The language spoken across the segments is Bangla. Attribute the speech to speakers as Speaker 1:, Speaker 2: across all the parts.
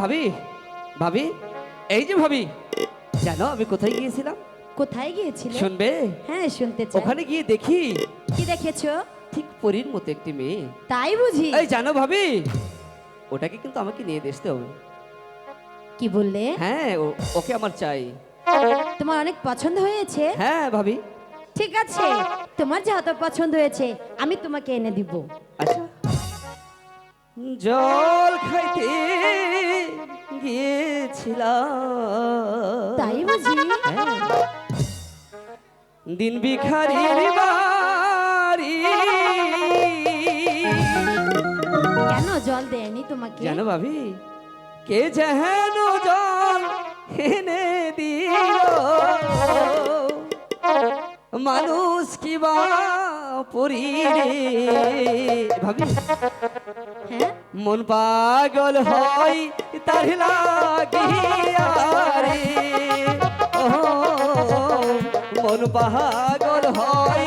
Speaker 1: ভাবি ভাবি এই যে ভাবি জানো আমি কোথায় গিয়েছিলাম?
Speaker 2: কোথায় গিয়েছিলে?
Speaker 1: শুনবে?
Speaker 2: হ্যাঁ শুনতে চাই।
Speaker 1: ওখানে গিয়ে দেখি।
Speaker 2: কি দেখেছ?
Speaker 1: ঠিক পরীর মতো একটি মেয়ে।
Speaker 2: তাই বুঝি।
Speaker 1: এই জানো ভাবি ওটাকে কিন্তু আমাকে নিয়ে দেখতে হবে।
Speaker 2: কি বললে?
Speaker 1: হ্যাঁ ওকে আমার চাই।
Speaker 2: তোমার অনেক পছন্দ হয়েছে?
Speaker 1: হ্যাঁ ভাবি।
Speaker 2: ঠিক আছে তোমার যেহেতু পছন্দ হয়েছে আমি তোমাকে এনে দিব।
Speaker 1: আচ্ছা। জল খাইতে
Speaker 2: তাই বুঝি?
Speaker 1: হ্যাঁ। দিন ভিখারির বাড়ি।
Speaker 2: কেন জল দেয়নি তোমাকে?
Speaker 1: জানো ভাবি কে যেন জল এনে দিল। মানুষ কি বা পরি ভাবি মন পাগল হয় তার লাগিয়া রে মন পাগল হয়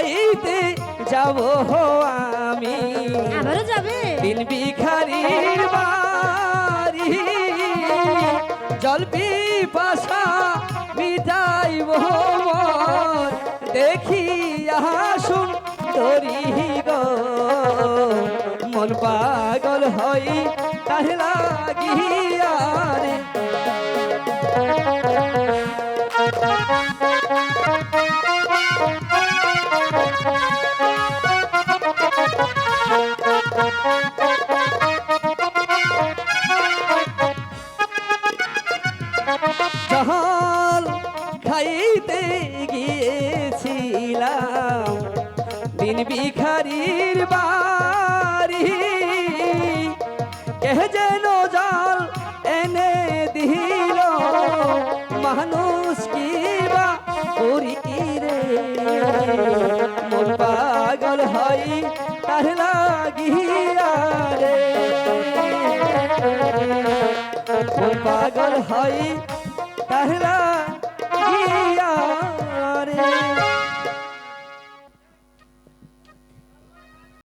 Speaker 1: খাইতে যাব আমি।
Speaker 2: আবারও যাবে?
Speaker 1: দিন ভিখারির বাড়ি। জল পিপাসা মিটাইব দেখি আসুন তরি গো মন পাগল হই তাহ লাগিয়া খাইতে গিয়েছিলাম। দিন ভিখারির বাড়ি। কে যেন জল এনে দিল। মানুষ কি বা করি রে? পাগল হই তার লাগিয়া রে। পাগল হই তাহলা